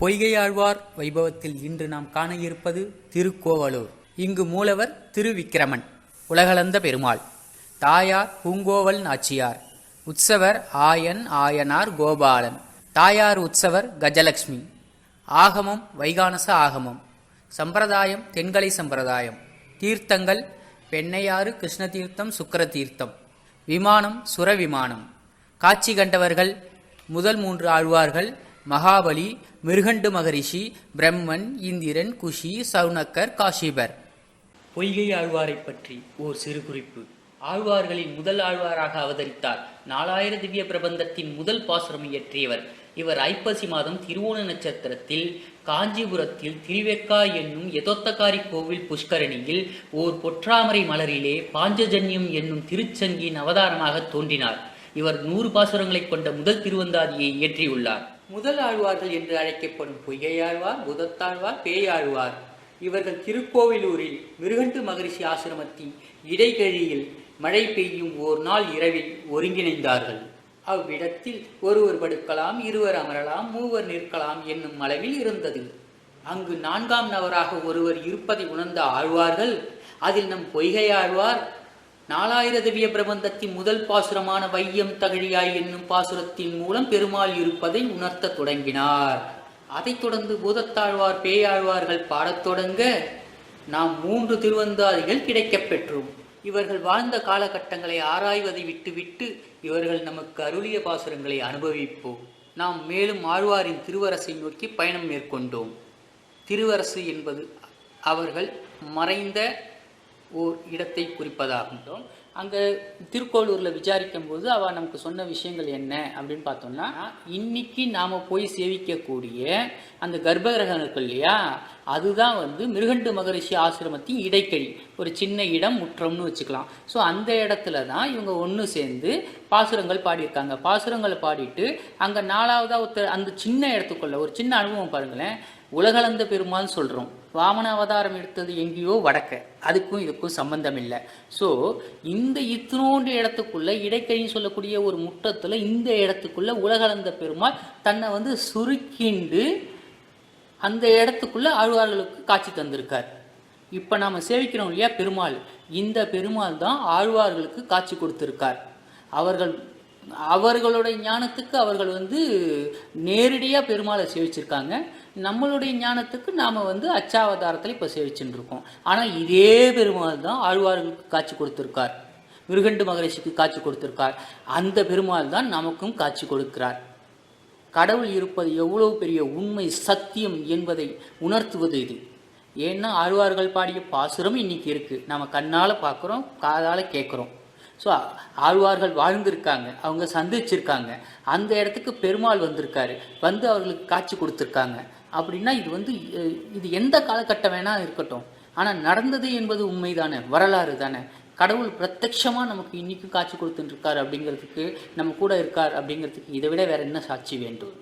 பொய்கையாழ்வார் வைபவத்தில் இன்று நாம் காண இருப்பது திருக்கோவலூர். இங்கு மூலவர் திருவிக்கிரமன் உலகளந்த பெருமாள் தாயார் பூங்கோவல் நாச்சியார் உற்சவர் ஆயன் ஆயனார் கோபாலன் தாயார் உற்சவர் கஜலட்சுமி ஆகமம் வைகானச ஆகமம் சம்பிரதாயம் தென்கலை சம்பிரதாயம் தீர்த்தங்கள் பெண்ணையாறு கிருஷ்ண தீர்த்தம் சுக்கர தீர்த்தம் விமானம் சுர விமானம் காட்சி கண்டவர்கள் முதல் மூன்று ஆழ்வார்கள் மகாபலி மிருகண்டு மகரிஷி பிரம்மன் இந்திரன் குஷி சவுனக்கர் காஷிபர். பொய்கை ஆழ்வாரை பற்றி ஓர் சிறு குறிப்பு. ஆழ்வார்களின் முதல் ஆழ்வாராக அவதரித்தார் நாலாயிர திவ்ய பிரபந்தத்தின் முதல் பாசுரம் இயற்றியவர். இவர் ஐப்பசி மாதம் திருவோண நட்சத்திரத்தில் காஞ்சிபுரத்தில் திருவெக்கா என்னும் எதொத்தக்காரி கோவில் புஷ்கரணியில் ஓர் பொற்றாமரை மலரிலே பாஞ்சஜன்யம் என்னும் திருச்சங்கின் அவதாரமாக தோன்றினார். இவர் நூறு பாசுரங்களை கொண்ட முதல் திருவந்தாதியை இயற்றியுள்ளார். முதல் ஆழ்வார்கள் என்று அழைக்கப்படும் பொய்கையாழ்வார் புதத்தாழ்வார் பேயாழ்வார். இவர்கள் திருக்கோவிலூரில் மிருகண்டு மகரிஷி ஆசிரமத்தின் இடைகழியில் மழை பெய்யும் ஓர் நாள் இரவில் ஒருங்கிணைந்தார்கள். அவ்விடத்தில் ஒருவர் படுக்கலாம் இருவர் அமரலாம் மூவர் நிற்கலாம் என்னும் அளவில் இருந்தது. அங்கு நான்காம் நபராக ஒருவர் இருப்பதை உணர்ந்த ஆழ்வார்கள் அதில் நம் பொய்கை ஆழ்வார் நாலாயிர திவ்ய பிரபந்தத்தின் முதல் பாசுரமான வையம் தகழியாய் என்னும் பாசுரத்தின் மூலம் பெருமாள் இருப்பதை உணர்த்தத் தொடங்கினார். அதைத் தொடர்ந்து பூதத்தாழ்வார் பேயாழ்வார்கள் பாடத் தொடங்க நாம் மூன்று திருவந்தாதிகள் கிடைக்கப் பெற்றோம். இவர்கள் வாழ்ந்த காலகட்டங்களை ஆராய்வதை விட்டுவிட்டு இவர்கள் நமக்கு அருளிய பாசுரங்களை அனுபவிப்போம். நாம் மேலும் ஆழ்வாரின் திருவரசை நோக்கி பயணம் மேற்கொண்டோம். திருவரசு என்பது அவர்கள் மறைந்த ஓர் இடத்தை குறிப்பதாகும். அங்கே திருக்கோளூரில் விசாரிக்கும் போது அவள் நமக்கு சொன்ன விஷயங்கள் என்ன அப்படின்னு பார்த்தோம்னா இன்னைக்கு நாம் போய் சேவிக்கக்கூடிய அந்த கர்ப்பகிரகம் இருக்கு இல்லையா? அதுதான் வந்து மிருகண்டு மகரிஷி ஆசிரமத்தின் இடைக்கழி ஒரு சின்ன இடம் முற்றம்னு வச்சுக்கலாம். ஸோ அந்த இடத்துல தான் இவங்க ஒன்று சேர்ந்து பாசுரங்கள் பாடியிருக்காங்க. பாசுரங்களை பாடிட்டு அங்கே நாலாவதாக ஒருத்தர் அந்த சின்ன இடத்துக்குள்ள ஒரு சின்ன அனுபவம் பாருங்களேன். உலகளந்த பெருமாள்னு சொல்கிறோம் வாமன அவதாரம் எடுத்தது எங்கேயோ வடக்க. அதுக்கும் இதுக்கும் சம்பந்தம் இல்லை ஸோ இந்த இத்தினோண்டு இடத்துக்குள்ள இடைக்கழின்னு சொல்லக்கூடிய ஒரு முற்றத்தில் இந்த இடத்துக்குள்ள உலகளந்த பெருமாள் தன்னை வந்து சுருக்கிண்டு அந்த இடத்துக்குள்ள ஆழ்வார்களுக்கு காட்சி தந்திருக்கார். இப்போ நாம் சேவிக்கிறோம் இல்லையா பெருமாள்? இந்த பெருமாள் தான் ஆழ்வார்களுக்கு காட்சி கொடுத்திருக்கார். அவர்கள் அவர்களுடைய ஞானத்துக்கு அவர்கள் வந்து நேரடியாக பெருமாளை சேவிச்சிருக்காங்க. நம்மளுடைய ஞானத்துக்கு நாம் வந்து அச்சாவதாரத்தில் இப்போ சேவிச்சுட்டு இருக்கோம் ஆனால் இதே பெருமாள் தான் ஆழ்வார்களுக்கு காட்சி கொடுத்துருக்கார். மிருகண்டு மகரிஷிக்கு காட்சி கொடுத்துருக்கார். அந்த பெருமாள் தான் நமக்கும் காட்சி கொடுக்கிறார். கடவுள் இருப்பது எவ்வளவு பெரிய உண்மை சத்தியம் என்பதை உணர்த்துவது இது. ஏன்னா ஆழ்வார்கள் பாடிய பாசுரம் இன்னைக்கு இருக்குது நம்ம கண்ணால் பார்க்குறோம் காதால் கேட்குறோம் ஸோ ஆழ்வார்கள் வாழ்ந்திருக்காங்க அவங்க சந்திச்சிருக்காங்க. அந்த இடத்துக்கு பெருமாள் வந்திருக்காரு. வந்து அவர்களுக்கு காட்சி கொடுத்துருக்காங்க. அப்படின்னா இது வந்து இது எந்த காலகட்டம் வேணால் இருக்கட்டும். ஆனால் நடந்தது என்பது உண்மைதானே வரலாறு தானே. கடவுள் பிரத்யட்சமாக நமக்கு இன்றைக்கும் காட்சி கொடுத்துட்டுருக்கார் அப்படிங்கிறதுக்கு நம்ம கூட இருக்கார் அப்படிங்கிறதுக்கு இதை விட வேற என்ன சாட்சி வேண்டும்?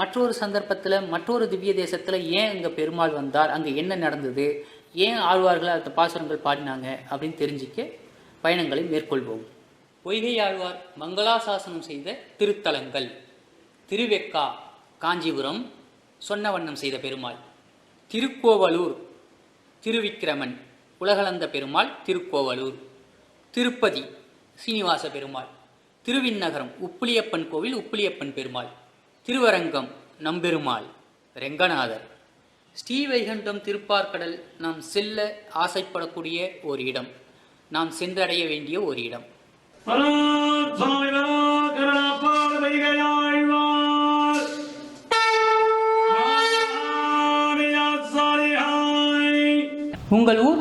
மற்றொரு சந்தர்ப்பத்தில் மற்றொரு திவ்ய தேசத்தில் ஏன் அங்கே பெருமாள் வந்தார்? அங்கே என்ன நடந்தது? ஏன் ஆழ்வார்கள் அந்த பாசுரங்கள் பாடினாங்க? அப்படின்னு தெரிஞ்சுக்க பயணங்களை மேற்கொள்வோம். பொய்கை ஆழ்வார் மங்களாசாசனம் செய்த திருத்தலங்கள். திருவெக்கா காஞ்சிபுரம் சொன்ன வண்ணம் செய்த பெருமாள். திருக்கோவலூர் திருவிக்கிரமன் உலகளந்த பெருமாள் திருக்கோவலூர். திருப்பதி சீனிவாச பெருமாள். திருவிண்ணகரம் உப்புளியப்பன் கோவில் உப்புளியப்பன் பெருமாள். திருவரங்கம் நம்பெருமாள் ரெங்கநாதர். ஸ்ரீவைகுண்டம் திருப்பார்கடல் நாம் செல்ல ஆசைப்படக்கூடிய ஒரு இடம் நாம் சென்றடைய வேண்டிய ஒரு இடம்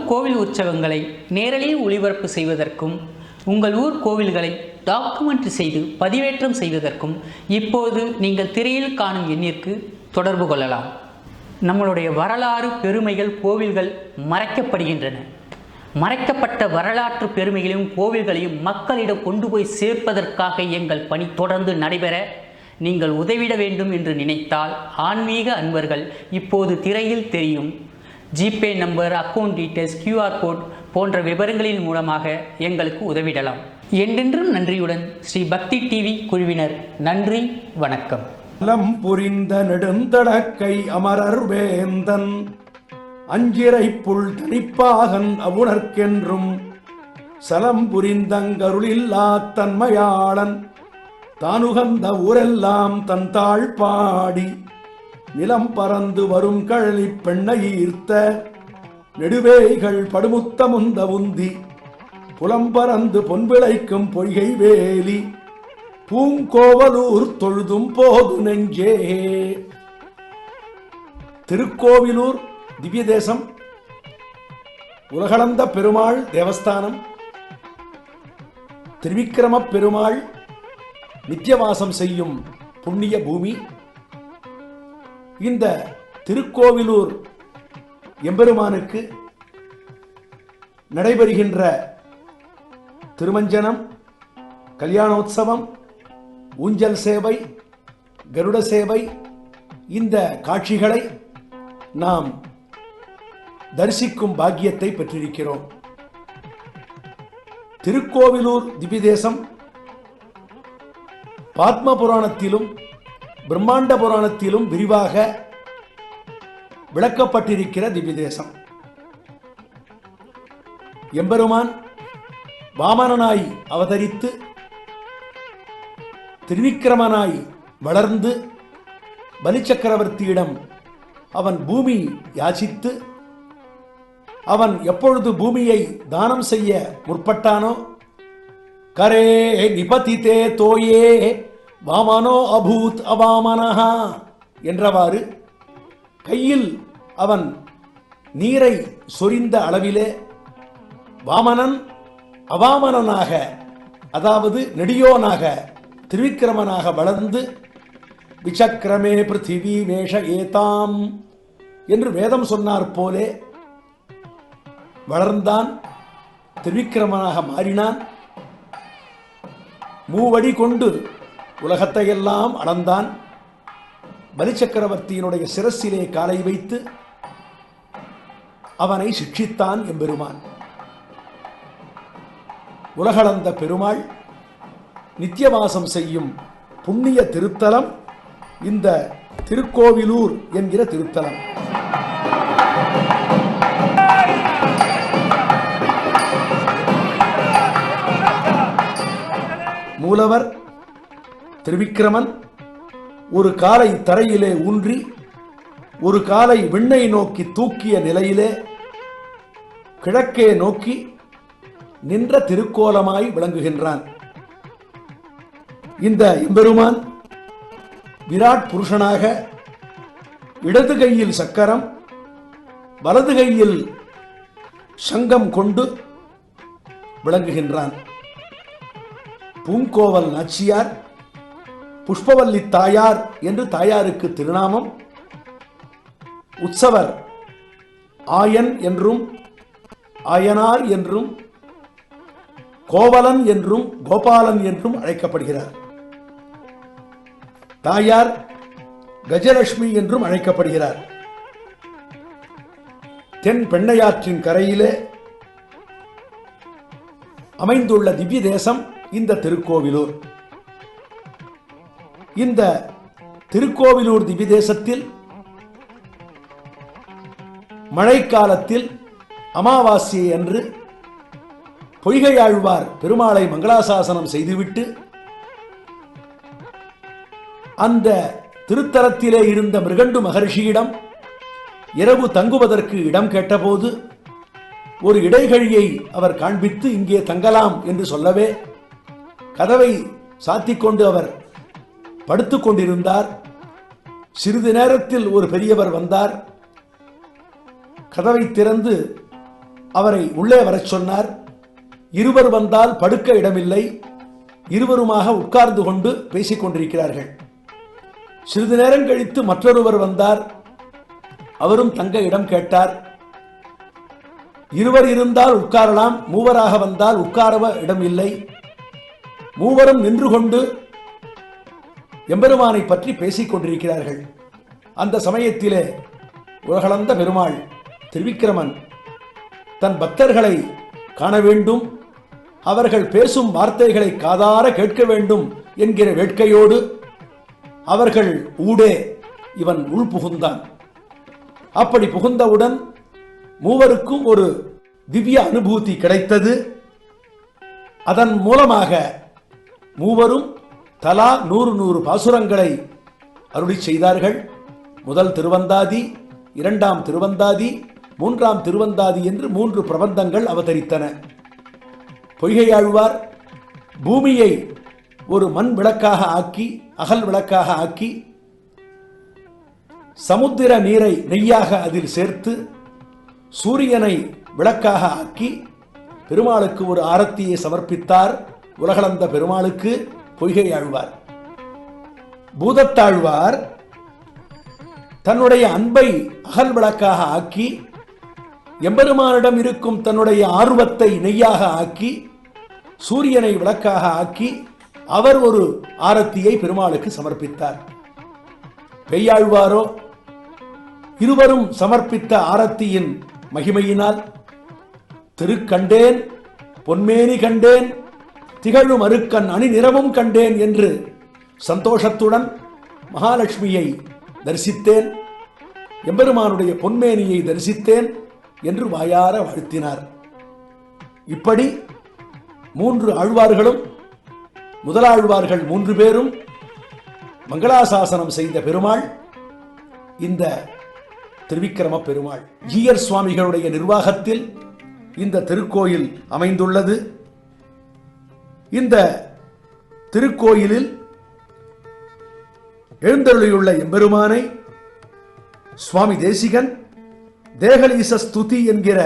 கோவில் உற்சவங்களை நேரலையில் ஒளிபரப்பு செய்வதற்கும் உங்கள் ஊர் கோவில்களை டாக்குமெண்ட்ரி செய்து பதிவேற்றம் செய்வதற்கும் இப்போது நீங்கள் திரையில் காணும் எண்ணிற்கு தொடர்பு கொள்ளலாம். நம்மளுடைய வரலாறு பெருமைகள் கோவில்கள் மறைக்கப்படுகின்றன. மறைக்கப்பட்ட வரலாற்று பெருமைகளையும் கோவில்களையும் மக்களிடம் கொண்டு போய் சேர்ப்பதற்காக எங்கள் பணி தொடர்ந்து நடைபெற நீங்கள் உதவிட வேண்டும் என்று நினைத்தால் ஆன்மீக அன்பர்கள் இப்போது திரையில் தெரியும். GPay number account details QR code போன்ற விவரங்களின் மூலமாக எங்களுக்கு உதவிடலாம். என்றென்றும் நன்றியுடன் ஸ்ரீ பக்தி டிவி குழுவினர் நன்றி வணக்கம். நலம் புரிந்த நெடுந்தடக்கை அமரர் வேந்தன் அஞ்சிரை புல் தனிப்பாகன் அவுணர்க்கென்றும் சலம் புரிந்தங்கருளில்லா தன்மையாளன் தானுகந்த ஊரெல்லாம் தன் தாழ் பாடி நிலம் பறந்து வரும் கழனி பெண்ணை ஈர்த்த நெடுவேய்கள் படுமுத்த முந்த உந்தி புலம்பறந்து பொன்விளைக்கும் பொய்கை வேலி பூங்கோவலூர் தொழுதும் போது நெஞ்சே. திருக்கோவிலூர் திவ்ய தேசம் உலகளந்த பெருமாள் தேவஸ்தானம் திருவிக்கிரம பெருமாள் நித்தியவாசம் செய்யும் புண்ணிய பூமி இந்த திருக்கோவிலூர் எம்பெருமானுக்கு நடைபெறுகின்ற திருமஞ்சனம் கல்யாணோத்சவம் ஊஞ்சல் சேவை கருட சேவை இந்த காட்சிகளை நாம் தரிசிக்கும் பாக்கியத்தை பெற்றிருக்கிறோம். திருக்கோவிலூர் திபிதேசம் பாத்ம புராணத்திலும் பிரம்மாண்ட புராணத்திலும் விரிவாக விளக்கப்பட்டிருக்கிற திவ்யதேசம். எம்பெருமான் வாமனனாய் அவதரித்து திருவிக்கிரமனாய் வளர்ந்து பலிச்சக்கரவர்த்தியிடம் அவன் பூமி யாசித்து அவன் எப்பொழுது பூமியை தானம் செய்ய முற்பட்டானோ கரே நிபதிதே தோயே வாமனோ அபூத் அவாமனஹா என்றவாறு கையில் அவன் நீரை சொரிந்த அளவிலே வாமனன் அவாமனனாக அதாவது நெடியோனாக திருவிக்கிரமனாக வளர்ந்து விசக்கிரமே பிருத்திவி மேஷ ஏதாம் என்று வேதம் சொன்னார் போலே வளர்ந்தான் திருவிக்கிரமனாக மாறினான். மூவடி கொண்டு உலகத்தையெல்லாம் அளந்தான் பலிச்சக்கரவர்த்தியினுடைய சிரசிலே காலை வைத்து அவனை சிக்ஷித்தான் எம்பெருமான். உலகளந்த பெருமாள் நித்தியவாசம் செய்யும் புண்ணிய திருத்தலம் இந்த திருக்கோவிலூர் என்கிற திருத்தலம். மூலவர் திருவிக்கிரமன் ஒரு காலை தரையிலே ஊன்றி ஒரு காலை விண்ணை நோக்கி தூக்கிய நிலையிலே கிழக்கே நோக்கி நின்ற திருக்கோலமாய் விளங்குகின்றான். இந்த எம்பெருமான் விராட் புருஷனாக இடது கையில் சக்கரம் வலது கையில் சங்கம் கொண்டு விளங்குகின்றான். பூங்கோவல் நாச்சியார் புஷ்பவல்லி தாயார் என்று தாயாருக்கு திருநாமம். உற்சவர் ஆயன் என்றும் ஆயனார் என்றும் கோவலன் என்றும் கோபாலன் என்றும் அழைக்கப்படுகிறார். தாயார் கஜலட்சுமி என்றும் அழைக்கப்படுகிறார். தென் பெண்ணையாற்றின் கரையிலே அமைந்துள்ள திவ்ய தேசம் இந்த திருக்கோவிலூர். இந்த திருக்கோவிலூர் திவிதேசத்தில் மழைக்காலத்தில் அமாவாசையை அன்று பொய்கையாழ்வார் பெருமாளை மங்களாசாசனம் செய்துவிட்டு அந்த திருத்தலத்திலே இருந்த மிருகண்டு மகர்ஷியிடம் இரவு தங்குவதற்கு இடம் கேட்டபோது ஒரு இடைகழியை அவர் காண்பித்து இங்கே தங்கலாம் என்று சொல்லவே கதவை சாத்திக் கொண்டு அவர் படுத்துக் கொண்டிருந்தார் சிறிது நேரத்தில் ஒரு பெரியவர் வந்தார். கதவை திறந்து அவரை உள்ளே வரச் சொன்னார். இருவர் வந்தால் படுக்க இடமில்லை. இருவருமாக உட்கார்ந்து கொண்டு பேசிக் கொண்டிருக்கிறார்கள். சிறிது நேரம் கழித்து மற்றொருவர் வந்தார். அவரும் தங்க இடம் கேட்டார். இருவர் இருந்தால் உட்காரலாம். மூவராக வந்தால் உட்காரவ இடம் இல்லை மூவரும் நின்று கொண்டு எம்பெருமானை பற்றி பேசிக் கொண்டிருக்கிறார்கள். அந்த சமயத்திலே உலகளந்த பெருமாள் திருவிக்கிரமன் தன் பக்தர்களை காண வேண்டும் அவர்கள் பேசும் வார்த்தைகளை காதார கேட்க வேண்டும் என்கிற வேட்கையோடு அவர்கள் ஊடே இவன் உள் புகுந்தான். அப்படி புகுந்தவுடன் மூவருக்கும் ஒரு திவ்ய அனுபூதி கிடைத்தது. அதன் மூலமாக மூவரும் தலா நூறு நூறு பாசுரங்களை அருளி செய்தார்கள். முதல் திருவந்தாதி இரண்டாம் திருவந்தாதி மூன்றாம் திருவந்தாதி என்று மூன்று பிரபந்தங்கள் அவதரித்தன. பொய்கையாழ்வார் பூமியை ஒரு மண் விளக்காக ஆக்கி அகல் விளக்காக ஆக்கி சமுத்திர நீரை நெய்யாக அதில் சேர்த்து சூரியனை விளக்காக ஆக்கி பெருமாளுக்கு ஒரு ஆரத்தியை சமர்ப்பித்தார். உலகளந்த பெருமாளுக்கு பொய்கை ஆழ்வார். பூதத்தாழ்வார் தன்னுடைய அன்பை அகல் விளக்காக ஆக்கி எம்பெருமானிடம் இருக்கும் தன்னுடைய ஆர்வத்தை நெய்யாக ஆக்கி சூரியனை விளக்காக ஆக்கி அவர் ஒரு ஆரத்தியை பெருமாளுக்கு சமர்ப்பித்தார். பெய்யாழ்வாரோ இருவரும் சமர்ப்பித்த ஆரத்தியின் மகிமையினால் திருக்கண்டேன் பொன்மேனி கண்டேன் திகழும் அருக்கன் அணி நிறமும் கண்டேன் என்று சந்தோஷத்துடன் மகாலட்சுமியை தரிசித்தேன். எம்பெருமானுடைய பொன்மேனியை தரிசித்தேன் என்று வாயார வாழ்த்தினார். இப்படி மூன்று ஆழ்வார்களும் முதலாழ்வார்கள் மூன்று பேரும் மங்களாசாசனம் செய்த பெருமாள் இந்த திருவிக்கிரம பெருமாள் ஜீயர் சுவாமிகளுடைய நிர்வாகத்தில் இந்த திருக்கோயில் அமைந்துள்ளது. இந்த திருக்கோயிலில் எழுந்தருளியுள்ள எம்பெருமானை சுவாமி தேசிகன் தேகலீச ஸ்துதி என்கிற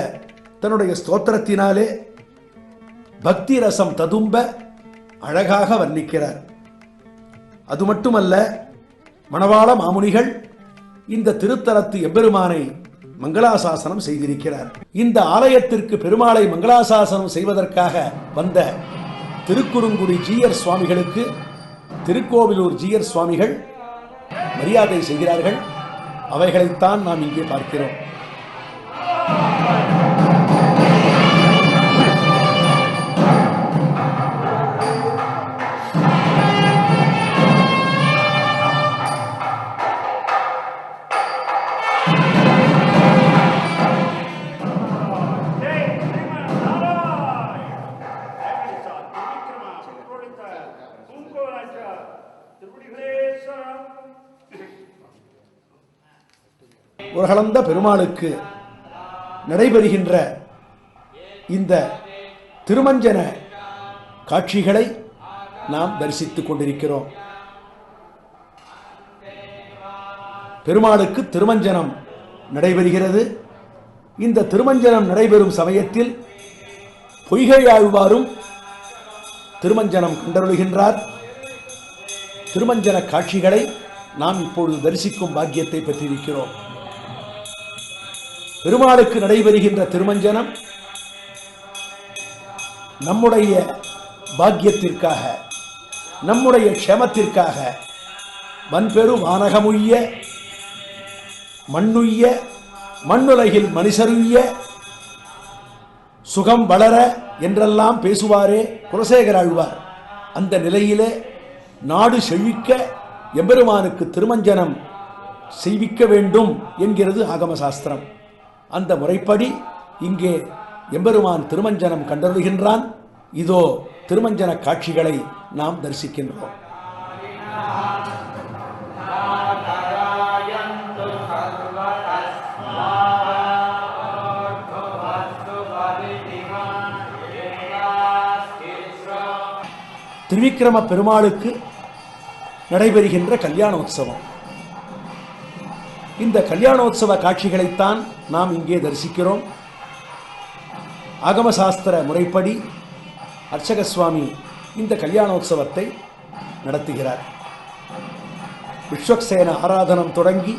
தன்னுடைய ஸ்தோத்திரத்தினாலே பக்தி ரசம் ததும்ப அழகாக வர்ணிக்கிறார். அது மட்டுமல்ல மணவாள மாமுனிகள் இந்த திருத்தலத்து எம்பெருமானை மங்களாசாசனம் செய்திருக்கிறார். இந்த ஆலயத்திற்கு பெருமாளை மங்களாசாசனம் செய்வதற்காக வந்த திருக்குறுங்குடி ஜீயர் சுவாமிகளுக்கு திருக்கோவிலூர் ஜீயர் சுவாமிகள் மரியாதை செய்கிறார்கள். அவைகளைத்தான் நாம் இங்கே பார்க்கிறோம். உலகளந்த பெருமாளுக்கு நடைபெறுகின்ற இந்த திருமஞ்சன காட்சிகளை நாம் தரிசித்துக் கொண்டிருக்கிறோம். பெருமாளுக்கு திருமஞ்சனம் நடைபெறுகிறது. இந்த திருமஞ்சனம் நடைபெறும் சமயத்தில் பொய்கை ஆழ்வாரும் திருமஞ்சனம் கண்டருளுகின்றார். திருமஞ்சன காட்சிகளை நாம் இப்பொழுது தரிசிக்கும் பாக்கியத்தை பெற்றிருக்கிறோம். பெருமாளுக்கு நடைபெறுகின்ற திருமஞ்சனம் நம்முடைய பாக்கியத்திற்காக நம்முடைய க்ஷேமத்திற்காக வன்பெரு வானகமுய்ய மண்ணுய்ய மண்ணுலகில் மனுஷருய்ய சுகம் வளர என்றெல்லாம் பேசுவாரே குலசேகர் ஆழ்வார். அந்த நிலையிலே நாடு செழிக்க எம்பெருமானுக்கு திருமஞ்சனம் செய்விக்க வேண்டும் என்கிறது ஆகம சாஸ்திரம். அந்த முறைப்படி இங்கே எம்பெருமான் திருமஞ்சனம் கண்டருகின்றான் இதோ திருமஞ்சன காட்சிகளை நாம் தரிசிக்கின்றோம். திருவிக்கிரம பெருமாளுக்கு நடைபெறுகின்ற கல்யாண உற்சவம் இந்த கல்யாணோத்சவ காட்சிகளைத்தான் நாம் இங்கே தரிசிக்கிறோம். ஆகம சாஸ்திர முறைப்படி அர்ச்சக சுவாமி இந்த கல்யாணோத்சவத்தை நடத்துகிறார். விஸ்வக்சேன ஆராதனம் தொடங்கி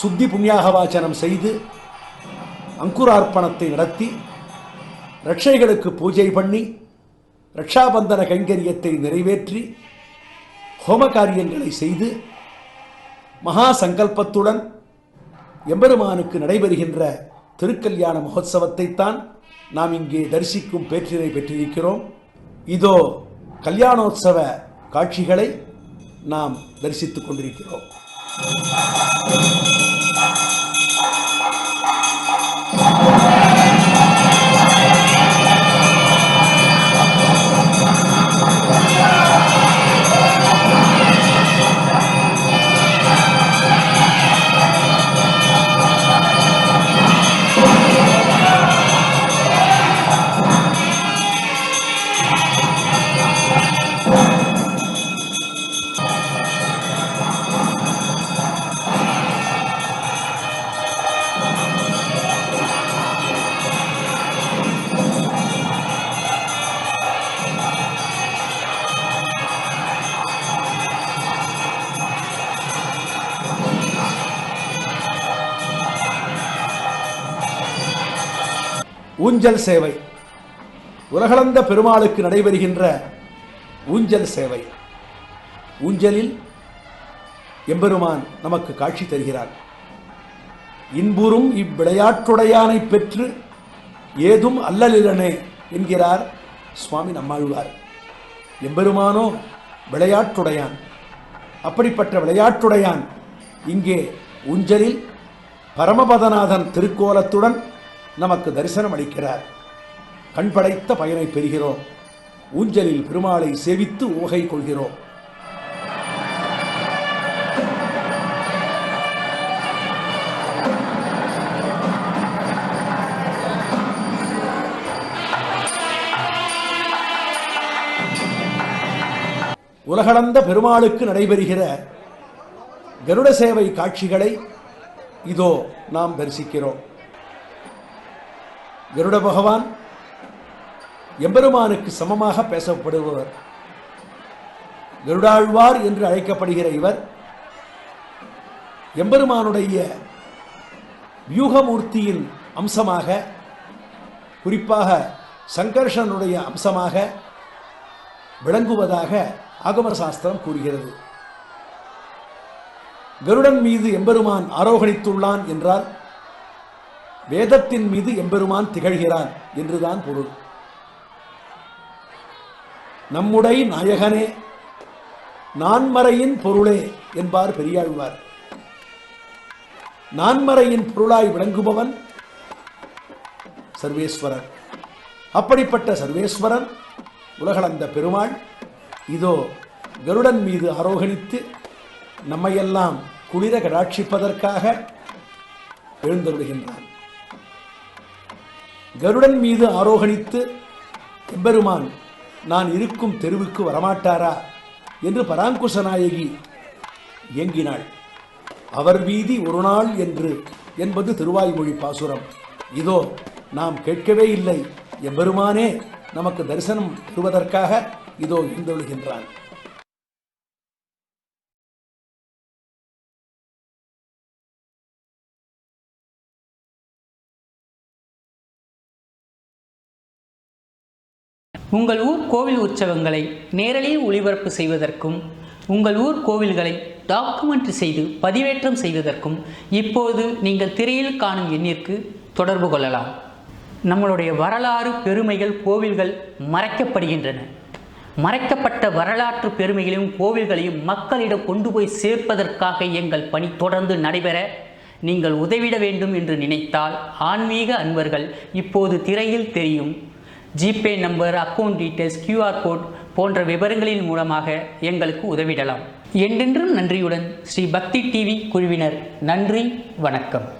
சுத்தி புண்ணியாக வாசனம் செய்து அங்குரார்ப்பணத்தை நடத்தி ரட்சைகளுக்கு பூஜை பண்ணி ரக்ஷாபந்தன கைங்கரியத்தை நிறைவேற்றி ஹோம காரியங்களை செய்து மகா சங்கல்பத்துடன் எம்பெருமானுக்கு நடைபெறுகின்ற திருக்கல்யாண மகோத்சவத்தைத்தான் நாம் இங்கே தரிசிக்கும் பேற்றினை பெற்றிருக்கிறோம். இதோ கல்யாணோத்சவ காட்சிகளை நாம் தரிசித்துக் கொண்டிருக்கிறோம். ஊஞ்சல் சேவை. உலகளந்த பெருமாளுக்கு நடைபெறுகின்ற ஊஞ்சல் சேவை. ஊஞ்சலில் எம்பெருமான் நமக்கு காட்சி தருகிறார். இன்புறும் இவ்விளையாட்டுடையானை பெற்று ஏதும் அல்லலிலனே என்கிறார் சுவாமி நம்மாழ்வார். எம்பெருமானோ விளையாட்டுடையான். அப்படிப்பட்ட விளையாட்டுடையான் இங்கே ஊஞ்சலில் பரமபதநாதன் திருக்கோலத்துடன் நமக்கு தரிசனம் அளிக்கிறார். கண் படைத்த பயனை பெறுகிறோம். ஊஞ்சலில் பெருமாளை சேவித்து ஊகை கொள்கிறோம். உலகளந்த பெருமாளுக்கு நடைபெறுகிற கருட சேவை காட்சிகளை இதோ நாம் தரிசிக்கிறோம். கருட பகவான் எம்பெருமானுக்கு சமமாக பேசப்படுபவர். கருடாழ்வார் என்று அழைக்கப்படுகிற இவர் எம்பெருமானுடைய வியூகமூர்த்தியின் அம்சமாக குறிப்பாக சங்கர்ஷனுடைய அம்சமாக விளங்குவதாக ஆகம சாஸ்திரம் கூறுகிறது. கருடன் மீது எம்பெருமான் ஆரோகணித்துள்ளான் என்றால் வேதத்தின் மீது எம்பெருமான் திகழ்கிறான் என்றுதான் பொருள். நம்முடைய நாயகனே நான்மறையின் பொருளே என்பார் பெரியாழ்வார். நான்மறையின் பொருளாய் விளங்குபவன் சர்வேஸ்வரன் அப்படிப்பட்ட சர்வேஸ்வரன் உலகளந்த பெருமாள் இதோ கருடன் மீது ஆரோகணித்து நம்மையெல்லாம் குளிர கடாட்சிப்பதற்காக எழுந்தருளுகின்றான். கருடன் மீது ஆரோகணித்து எம்பெருமான் நான் இருக்கும் தெருவுக்கு வரமாட்டாரா? என்று பராங்குச நாயகி இயங்கினாள் அவர் வீதி ஒரு நாள் என்று என்பது திருவாய்மொழி பாசுரம். இதோ நாம் கேட்கவே இல்லை. எம்பெருமானே நமக்கு தரிசனம் தருவதற்காக இதோ எழுந்தொழுகின்றான் உங்கள் ஊர் கோவில் உற்சவங்களை நேரலில் ஒளிபரப்பு செய்வதற்கும் உங்கள் ஊர் கோவில்களை டாக்குமெண்ட் செய்து பதிவேற்றம் செய்வதற்கும் இப்போது நீங்கள் திரையில் காணும் எண்ணிற்கு தொடர்பு கொள்ளலாம். நம்மளுடைய வரலாறு பெருமைகள் கோவில்கள் மறைக்கப்படுகின்றன. மறைக்கப்பட்ட வரலாற்று பெருமைகளையும் கோவில்களையும் மக்களிடம் கொண்டு போய் சேர்ப்பதற்காக எங்கள் பணி தொடர்ந்து நடைபெற நீங்கள் உதவிட வேண்டும் என்று நினைத்தால் ஆன்மீக அன்பர்கள் இப்போது திரையில் தெரியும். GPay number account details QR code போன்ற விவரங்களின் மூலமாக எங்களுக்கு உதவிடலாம். என்றென்றும் நன்றியுடன் ஸ்ரீ பக்தி டிவி குழுவினர் நன்றி வணக்கம்.